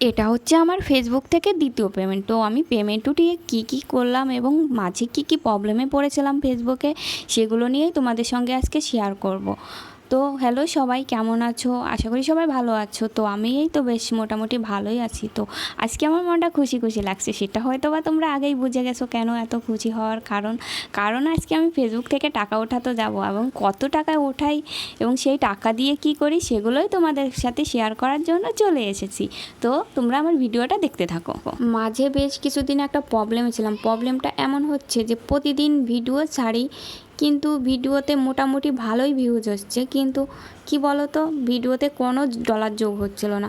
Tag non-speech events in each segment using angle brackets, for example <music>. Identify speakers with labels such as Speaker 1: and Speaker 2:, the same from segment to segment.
Speaker 1: এটা হচ্ছে আমার ফেসবুক থেকে দ্বিতীয় পেমেন্ট তো আমি পেমেন্ট উঠিয়ে কী কী করলাম এবং মাঝে কী কী প্রবলেমে পড়েছিলাম ফেসবুকে সেগুলো নিয়েই তোমাদের সঙ্গে আজকে শেয়ার করব। তো হ্যালো সবাই, কেমন আছো? আশা করি সবাই ভালো আছো। তো আমি এই তো বেশ মোটামুটি ভালোই আছি। তো আজকে আমার মনটা খুশি খুশি লাগছে। সেটা হয়তো বা তোমরা আগেই বুঝে গেছো কেন এত খুশি হওয়ার কারণ। কারণ আজকে আমি ফেসবুক থেকে টাকা ওঠাতে যাব এবং কত টাকা ওঠাই এবং সেই টাকা দিয়ে কি করি সেগুলোই তোমাদের সাথে শেয়ার করার জন্য চলে এসেছি। তো তোমরা আমার ভিডিওটা দেখতে থাকো। মাঝে বেশ কিছুদিন একটা প্রবলেমে ছিলাম। প্রবলেমটা এমন হচ্ছে যে প্রতিদিন ভিডিও ছাড়ি কিন্তু ভিডিওতে মোটামুটি ভালোই ভিউজ হচ্ছে কিন্তু কি বলো তো ভিডিওতে কোনো ডলার যোগ হচ্ছিল না।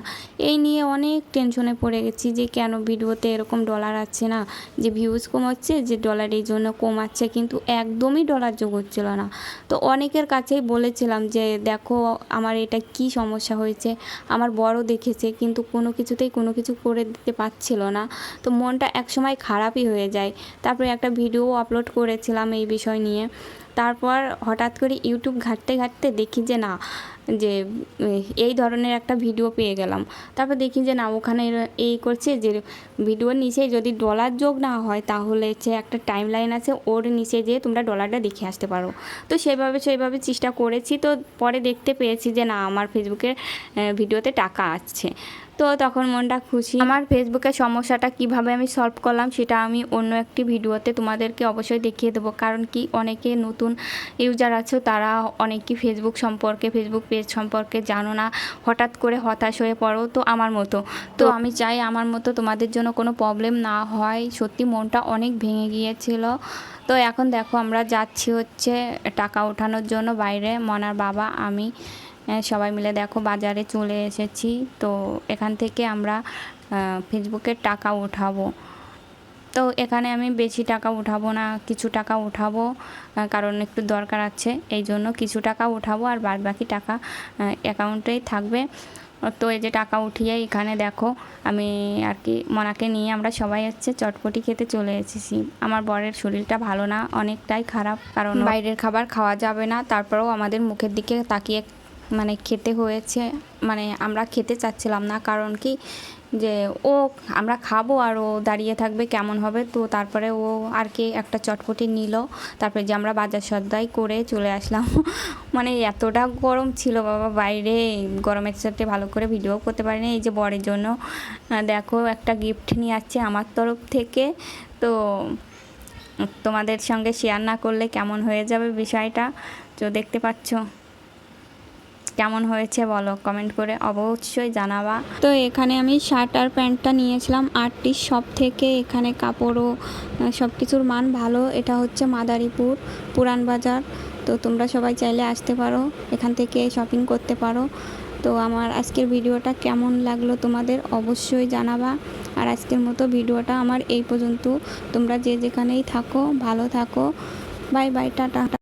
Speaker 1: এই নিয়ে অনেক টেনশনে পড়ে গেছি যে কেন ভিডিওতে এরকম ডলার আছে না? যে ভিউজ কমাচ্ছে, যে ডলার এই জন্য কমাচ্ছে, কিন্তু একদমই ডলার যোগ হচ্ছিল না। তো অনেকের কাছেই বলেছিলাম যে, দেখো, আমার এটা কি সমস্যা হয়েছে? আমার বড় দেখেছে, কিন্তু কোনো কিছুতেই কোনো কিছু করে দিতে পারছিল না। তো মনটা একসময় খারাপই হয়ে যায়। তারপরে একটা ভিডিও আপলোড করেছিলাম এই বিষয় নিয়ে। তারপর হঠাৎ করে ইউটিউব ঘাঁটতে ঘাঁটতে দেখি যে না যে এই ধরনের একটা ভিডিও পেয়ে গেলাম। তারপর দেখি যে, না, ওখানে এই করছে যে ভিডিওর নিচে যদি ডলার যোগ না হয়, তাহলে হচ্ছে একটা টাইম লাইন আছে, ওর নিচে যেয়ে তোমরা ডলারটা দেখে আসতে পারো। তো সেইভাবে সেইভাবে চেষ্টা করেছি। তো পরে দেখতে পেয়েছি যে, না, আমার ফেসবুকের ভিডিওতে টাকা আসছে। তো তখন মনটা খুশি। আমার ফেসবুকের সমস্যাটা কীভাবে আমি সলভ করলাম, সেটা আমি অন্য একটি ভিডিওতে তোমাদেরকে অবশ্যই দেখিয়ে দেবো। কারণ কি, অনেকে নতুন ইউজার আছে, তারা অনেকই ফেসবুক সম্পর্কে ফেসবুক পেজ সম্পর্কে জানো না হঠাৎ করে হতাশ হয়ে পড়ো তো আমার মতো। তো আমি চাই আমার মতো তোমাদের জন্য কোনো প্রবলেম না হয়। সত্যি মনটা অনেক ভেঙে গিয়েছিল। তো এখন দেখো আমরা যাচ্ছি হচ্ছে টাকা ওঠানোর জন্য বাইরে। মনার বাবা আমি সবাই মিলে দেখো বাজারে চলে এসেছি। তো এখান থেকে আমরা ফেসবুকের টাকা উঠাবো তো এখানে আমি বেশি টাকা উঠাবো না, কিছু টাকা উঠাবো কারণ একটু দরকার আছে, এই জন্য কিছু টাকা উঠাবো আর বাদ বাকি টাকা অ্যাকাউন্টেই থাকবে। তো এই যে টাকা উঠিয়ে এখানে দেখো, আমি আর কি মনাকে নিয়ে আমরা সবাই হচ্ছে চটপটি খেতে চলে এসেছি। আমার বরের শরীরটা ভালো না, অনেকটাই খারাপ, কারণ বাইরের খাবার খাওয়া যাবে না, তারপরেও আমাদের মুখের দিকে তাকিয়ে মানে খেতে হয়েছে মানে আমরা খেতে চাচ্ছিলাম না। কারণ কি যে ও, আমরা খাব আর ও দাঁড়িয়ে থাকবে কেমন হবে। তো তারপরে ও আর কি একটা চটপটি নিল। তারপরে যে আমরা বাজার সদ্দাই করে চলে আসলাম। <laughs> মানে এতটা গরম ছিল বাবা, বাইরে গরমের সাথে ভালো করে ভিডিও করতে পারিনি। এই যে বরের জন্য দেখো একটা গিফট নিয়ে আসছে আমার তরফ থেকে। তো তোমাদের সঙ্গে শেয়ার না করলে কেমন হয়ে যাবে বিষয়টা, তো দেখতে পাচ্ছ। কেমন হয়েছে বলো? কমেন্ট করে অবশ্যই জানাবা। তো এখানে আমি শার্ট আর প্যান্টটা নিয়েছিলাম। আটটি সব থেকে এখানে কাপড়ও সব কিছুর মান ভালো। এটা হচ্ছে মাদারীপুর পুরান বাজার। তো তোমরা সবাই চাইলে আসতে পারো। এখান থেকে শপিং করতে পারো। তো আমার আজকের ভিডিওটা কেমন লাগল তোমাদের অবশ্যই জানাবা। আর আজকের মতো ভিডিওটা আমার এই পর্যন্ত। তোমরা যে যেখানেই থাকো, ভালো থাকো। Bye bye tata.